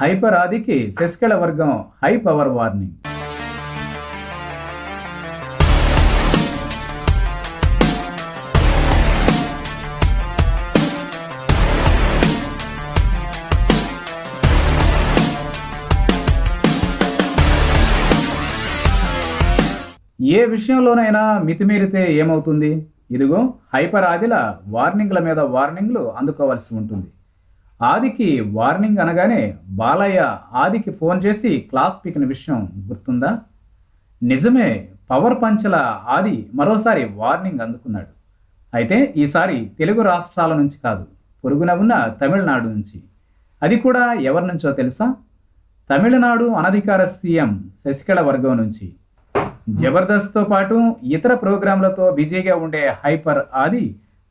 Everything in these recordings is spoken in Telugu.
హైపర్ ఆదికి శశికళ వర్గం హై పవర్ వార్నింగ్. ఏ విషయంలోనైనా మితిమీరితే ఏమవుతుంది? ఇదిగో హైపర్ ఆదిల వార్నింగ్ల మీద వార్నింగ్లు అందుకోవాల్సి ఉంటుంది. ఆదికి వార్నింగ్ అనగానే బాలయ్య ఆదికి ఫోన్ చేసి క్లాస్ పీకిన విషయం గుర్తుందా? నిజమే పవర్ పంచల ఆది మరోసారి వార్నింగ్ అందుకున్నాడు. అయితే ఈసారి తెలుగు రాష్ట్రాల నుంచి కాదు పొరుగున ఉన్న తమిళనాడు నుంచి. అది కూడా ఎవరి నుంచో తెలుసా? తమిళనాడు అనధికార సీఎం శశికళ వర్గం నుంచి. జబర్దస్త్తో పాటు ఇతర ప్రోగ్రాంలతో బిజీగా ఉండే హైపర్ ఆది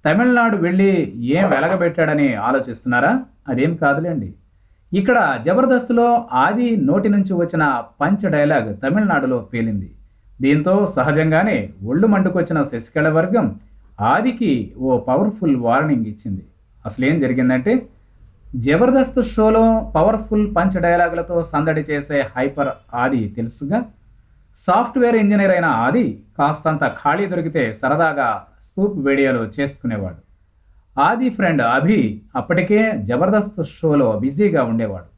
తమిళనాడు వెళ్ళి ఏం వెలగబెట్టాడని ఆలోచిస్తున్నారా? అదేం కాదులేండి. ఇక్కడ జబర్దస్త్లో ఆది నోటి నుంచి వచ్చిన పంచ డైలాగ్ తమిళనాడులో పేలింది. దీంతో సహజంగానే ఒళ్ళు మండుకొచ్చిన శశికళ వర్గం ఆదికి ఓ పవర్ఫుల్ వార్నింగ్ ఇచ్చింది. అసలేం జరిగిందంటే జబర్దస్త్ షోలో పవర్ఫుల్ పంచ్ డైలాగులతో సందడి చేసే హైపర్ ఆది తెలుసుగా సాఫ్ట్వేర్ ఇంజనీర్ అయిన ఆది కాస్తంత ఖాళీ దొరికితే సరదాగా స్కూప్ వీడియోలు చేసుకునేవాడు. ఆది ఫ్రెండ్ అభి అప్పటికే జబర్దస్త్ షోలో బిజీగా ఉండేవాడు.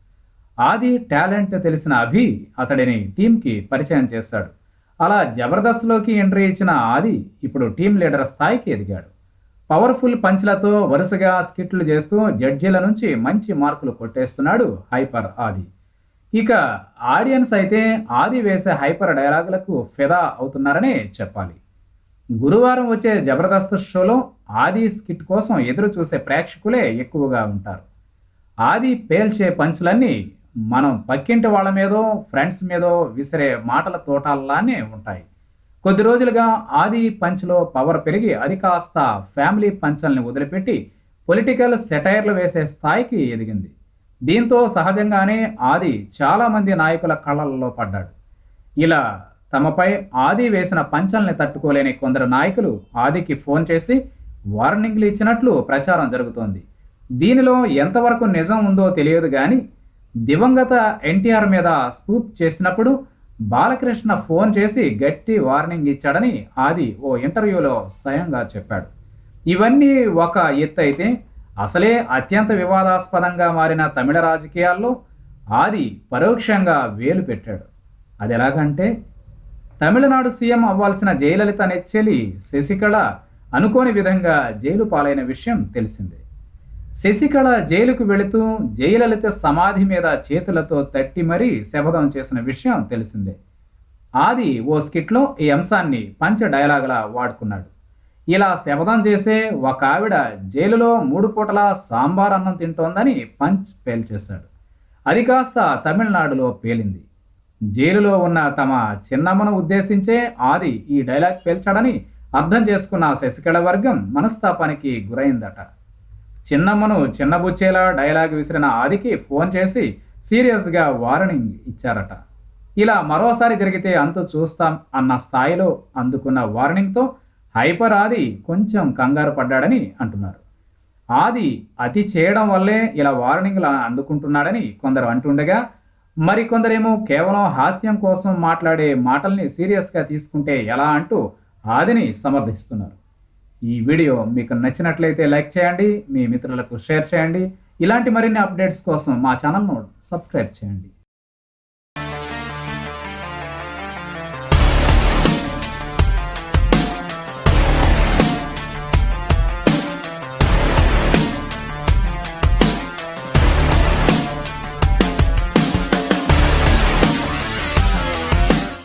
ఆది టాలెంట్ తెలిసిన అభి అతడిని టీంకి పరిచయం చేశాడు. అలా జబర్దస్త్లోకి ఎంట్రీ ఇచ్చిన ఆది ఇప్పుడు టీం లీడర్ స్థాయికి ఎదిగాడు. పవర్ఫుల్ పంచ్లతో వరుసగా స్కిట్లు చేస్తూ జడ్జీల నుంచి మంచి మార్కులు కొట్టేస్తున్నాడు హైపర్ ఆది. ఇక ఆడియన్స్ అయితే ఆది వేసే హైపర్ డైలాగులకు ఫిదా అవుతున్నారనే చెప్పాలి. గురువారం వచ్చే జబర్దస్త్ షోలో ఆది స్కిట్ కోసం ఎదురు చూసే ప్రేక్షకులే ఎక్కువగా ఉంటారు. ఆది పేల్చే పంచులన్నీ మనం పక్కింటి వాళ్ళ మీదో ఫ్రెండ్స్ మీదో విసిరే మాటల తోటాల్లానే ఉంటాయి. కొద్ది రోజులుగా ఆది పంచ్లో పవర్ పెరిగి అది కాస్త ఫ్యామిలీ పంచల్ని వదిలిపెట్టి పొలిటికల్ సెటైర్లు వేసే స్థాయికి ఎదిగింది. దీంతో సహజంగానే ఆది చాలామంది నాయకుల కళ్ళల్లో పడ్డాడు. ఇలా తమపై ఆది వేసిన పంచల్ని తట్టుకోలేని కొందరు నాయకులు ఆదికి ఫోన్ చేసి వార్నింగ్లు ఇచ్చినట్లు ప్రచారం జరుగుతోంది. దీనిలో ఎంతవరకు నిజం ఉందో తెలియదు కానీ దివంగత ఎన్టీఆర్ మీద స్కూప్ చేసినప్పుడు బాలకృష్ణ ఫోన్ చేసి గట్టి వార్నింగ్ ఇచ్చాడని ఆది ఓ ఇంటర్వ్యూలో స్వయంగా చెప్పాడు. ఇవన్నీ ఒక ఎత్తు అయితే అసలే అత్యంత వివాదాస్పదంగా మారిన తమిళ రాజకీయాల్లో ఆది పరోక్షంగా వేలు పెట్టాడు. అది ఎలాగంటే తమిళనాడు సీఎం అవ్వాల్సిన జయలలిత నెచ్చెలి శశికళ అనుకోని విధంగా జైలు పాలైన విషయం తెలిసిందే. శశికళ జైలుకు వెళుతూ జయలలిత సమాధి మీద చేతులతో తట్టి మరీ శపథం చేసిన విషయం తెలిసిందే. ఆది ఓ స్కిట్లో ఈ అంశాన్ని పంచ డైలాగులా వాడుకున్నాడు. ఇలా శపథం చేసే ఒక ఆవిడ జైలులో మూడు పూటల సాంబార్ అన్నం తింటోందని పంచ్ పేల్చేశాడు అది కాస్త తమిళనాడులో పేలింది. జైలులో ఉన్న తమ చిన్నమ్మను ఉద్దేశించే ఆది ఈ డైలాగ్ పేల్చాడని అర్థం చేసుకున్న శశికళ వర్గం మనస్తాపానికి గురైందట. చిన్నమ్మను చిన్నబుచ్చేలా డైలాగ్ విసిరిన ఆదికి ఫోన్ చేసి సీరియస్గా వార్నింగ్ ఇచ్చారట. ఇలా మరోసారి జరిగితే అంతు చూస్తాం అన్న స్థాయిలో అందుకున్న వార్నింగ్తో హైపర్ ఆది కొంచెం కంగారు పడ్డాడని అంటున్నారు. ఆది అతి చేయడం వల్లే ఇలా వార్నింగ్లు అందుకుంటున్నాడని కొందరు అంటుండగా మరికొందరేమో కేవలం హాస్యం కోసం మాట్లాడే మాటల్ని సీరియస్గా తీసుకుంటే ఎలా అంటూ ఆదిని సమర్థిస్తున్నారు. ఈ వీడియో మీకు నచ్చినట్లయితే లైక్ చేయండి మీ మిత్రులకు షేర్ చేయండి. ఇలాంటి మరిన్ని అప్డేట్స్ కోసం మా ఛానల్ను సబ్స్క్రైబ్ చేయండి.